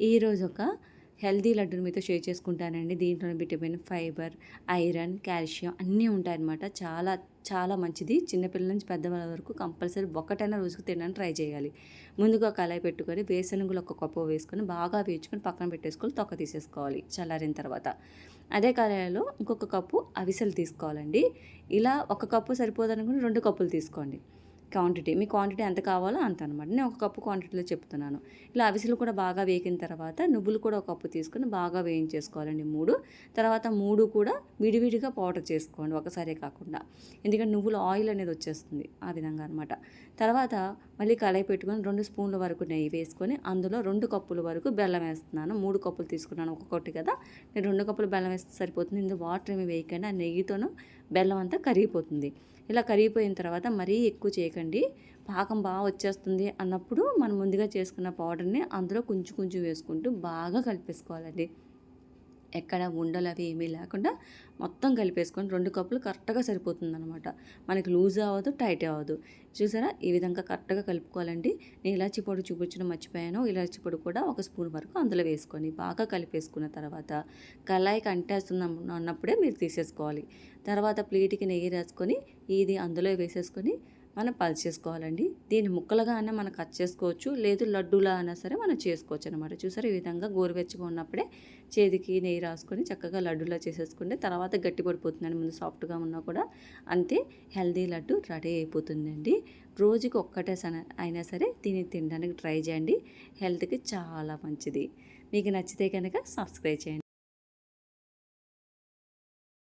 ఈరోజు ఒక హెల్దీ లడ్డూని మీతో షేర్ చేసుకుంటానండి. దీంట్లో విటమిన్ ఫైబర్ ఐరన్ కాల్షియం అన్నీ ఉంటాయన్నమాట. చాలా చాలా మంచిది. చిన్నపిల్లల నుంచి పెద్దవాళ్ళ వరకు కంపల్సరీ ఒకటైనా రోజుకు తినడానికి ట్రై చేయాలి. ముందుగా కళాయి పెట్టుకొని వేసనగులు ఒక కప్పు వేసుకొని బాగా వేయించుకొని పక్కన పెట్టేసుకొని తొక్క తీసేసుకోవాలి చల్లారిన తర్వాత. అదే కళాయిలో ఇంకొక కప్పు అవిసెలు తీసుకోవాలండి. ఇలా ఒక కప్పు సరిపోదనుకుని రెండు కప్పులు తీసుకోండి. క్వాంటిటీ మీ క్వాంటిటీ ఎంత కావాలో అంత అనమాట నేను ఒక కప్పు క్వాంటిటీలో చెప్తున్నాను. ఇలా అవిసెలు కూడా బాగా వేగిన తర్వాత నువ్వులు కూడా ఒక కప్పు తీసుకుని బాగా వేయించేసుకోవాలండి మూడు. తర్వాత మూడు కూడా విడివిడిగా పౌడర్ చేసుకోండి ఒకసారి కాకుండా. ఎందుకంటే నువ్వులు ఆయిల్ అనేది వచ్చేస్తుంది ఆ విధంగా అనమాట తర్వాత మళ్ళీ కళాయి పెట్టుకొని రెండు స్పూన్ల వరకు నెయ్యి వేసుకొని అందులో రెండు కప్పుల వరకు బెల్లం వేస్తున్నాను. మూడు కప్పులు తీసుకున్నాను ఒక్కొక్కటి కదా. నేను రెండు కప్పులు బెల్లం వేస్తే సరిపోతుంది. ఇందులో వాటర్ ఏమి వేయకండి. ఆ నెయ్యితోనూ బెల్లం అంతా కరిగిపోతుంది. ఇలా కరిగిపోయిన తర్వాత మరీ ఎక్కువ చేయకండి. పాకం బాగా వచ్చేస్తుంది అన్నప్పుడు మనం ముందుగా చేసుకున్న పౌడర్ని అందులో కొంచెం కొంచెం వేసుకుంటూ బాగా కలిపేసుకోవాలండి. ఎక్కడ ఉండలు అవి ఏమీ లేకుండా మొత్తం కలిపేసుకొని రెండు కప్పులు కరెక్ట్గా సరిపోతుంది అనమాట మనకి లూజ్ అవ్వదు టైట్ అవ్వదు. చూసారా? ఈ విధంగా కరెక్ట్గా కలుపుకోవాలండి. నేను ఇలాచి పొడి చూపించడం మర్చిపోయాను. ఇలాచి పొడి కూడా ఒక స్పూన్ వరకు అందులో వేసుకొని బాగా కలిపేసుకున్న తర్వాత కళాయికి అంటేస్తున్నాం అన్నప్పుడే మీరు తీసేసుకోవాలి. తర్వాత ప్లేట్కి నెయ్యి రాసుకొని ఇది అందులో వేసేసుకొని మనం పల్చేసుకోవాలండి దీన్ని ముక్కలుగా అయినా మనం కట్ చేసుకోవచ్చు. లేదు లడ్డూలా అయినా సరే మనం చేసుకోవచ్చు అనమాట చూసారు? ఈ విధంగా గోరువెచ్చగా ఉన్నప్పుడే చేతికి నెయ్యి రాసుకొని చక్కగా లడ్డూలా చేసేసుకుంటే తర్వాత గట్టి పడిపోతుందండి. ముందు సాఫ్ట్గా ఉన్నా కూడా అంతే హెల్దీ లడ్డు రెడీ అయిపోతుందండి. రోజుకి ఒక్కటే అయినా సరే దీన్ని తినడానికి ట్రై చేయండి. హెల్త్కి చాలా మంచిది. మీకు నచ్చితే కనుక సబ్స్క్రైబ్ చేయండి.